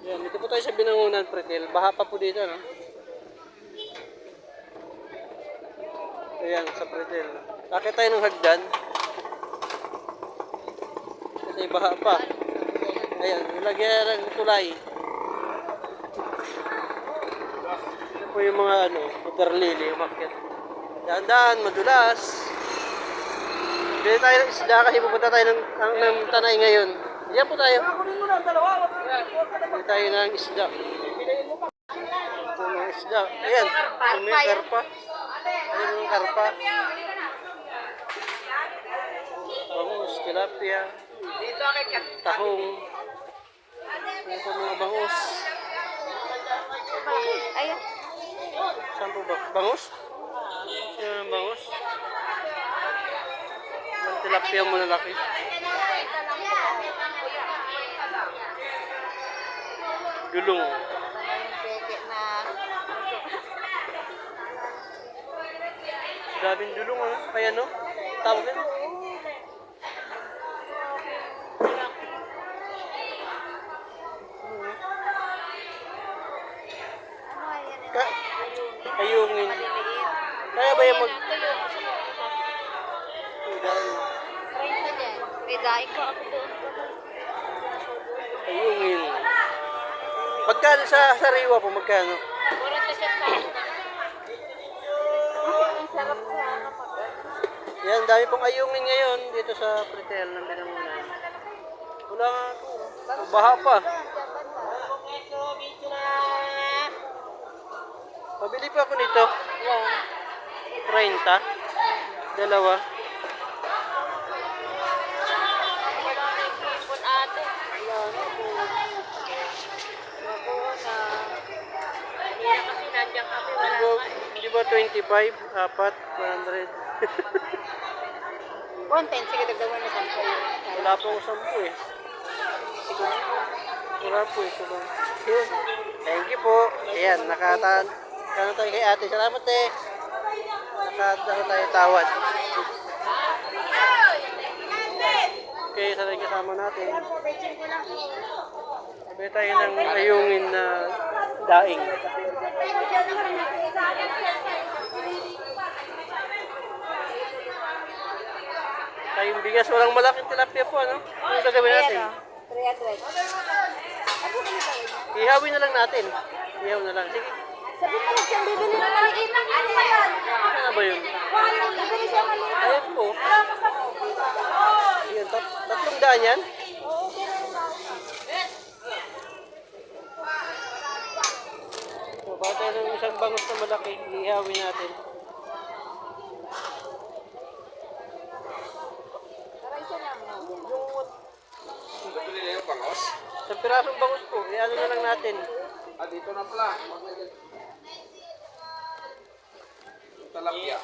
Yan, dito po tayo sa Binangunan, Pretil. Baha pa po dito, no? Ayan, sa Pretil. Akit tayo ng hagdan. Kasi baha pa. Ayan, nilagyan ng tulay. Ito po yung mga ano, water lily, umakyat. Dahan-dahan, madulas. Bili tayo ng isda kasi pupunta tayo ng, ng, ng tanay ngayon. Diyan po tayo. Bili tayo ng isda. Ito mga isda. Ayan, may karpa. Ayan yung karpa. Bangus, tilapia, tahong. Ayan po mga bangus. Ayun. Saan po ba? Bangus? Sino ang bangus? Ang tilapia mo lalaki. Dulong. Peke na. Daming dulong ano? Kaya no? Tawag yan? Ka ayungin. Kaya ba yung mag... May daing ko ako doon. ayungin. Magkano sa sariwa po? Magkano? Sarap sa kapag. Yan, dami pong ayungin ngayon dito sa Pretel ng Binangunan. Wala nga po. Baha pa. Pabili pa ako nito. 30. Dalawa. Wala na yung kipon ate. Wala na po. Mabuo na. Kanina kasi nandiyan kami. Wala Di ba, nga. Di ba 25? Apat? 100? Content. Sige, dagdagan na sampo yun. Wala po ako 10 eh. Wala po lang. Yun. Thank you po. Ayan, nakatan. Kano tayo kay ate. Salamat eh. Nakatan tayo tawad. Okay, sa kasama natin. Sabi tayo ng ayungin na daing. Tayong bigas, walang malaking tilapia po, ano? Ano gagawin natin? 300. Ano ba nito? Ihawin na lang natin. Ihaw na lang. Sige. Sabi mo lang siyang bibili ng maliit. Ano ba yan? Ano ba yun? Bibili siya maliit. Ayun po. Ayun, tat tatlong daan yan. Ng isang bangus na malaki, ihawin natin. Bibili na yung bangos? Sa pirasong bangus po, iano na lang natin. Ah, dito na pala. Talapia.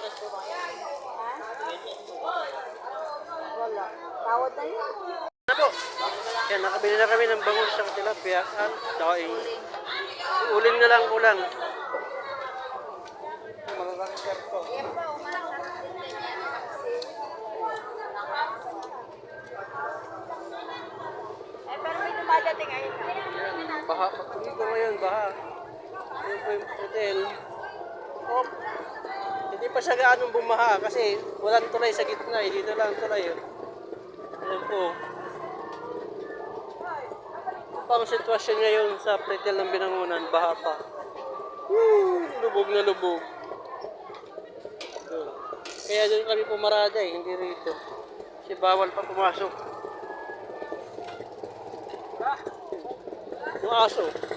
Wala. Tawad na yun. Ano po? Yan, nakabili na kami ng bangus sa tilapia at daing. Ulin na lang kulang. May dumadating ayun na. Yan, baha. Ko ngayon, baha. Ayun po yung hotel. Oh, hindi pa siya gaanong bumaha kasi walang tulay sa gitna eh. Dito lang tulay eh. Ayan po. Pang sitwasyon ngayon sa pretel ng binangunan, baha pa. Woo! Lubog na lubog. Kaya doon kami pumarada eh, hindi rito. Kasi bawal pa pumasok. Yung aso.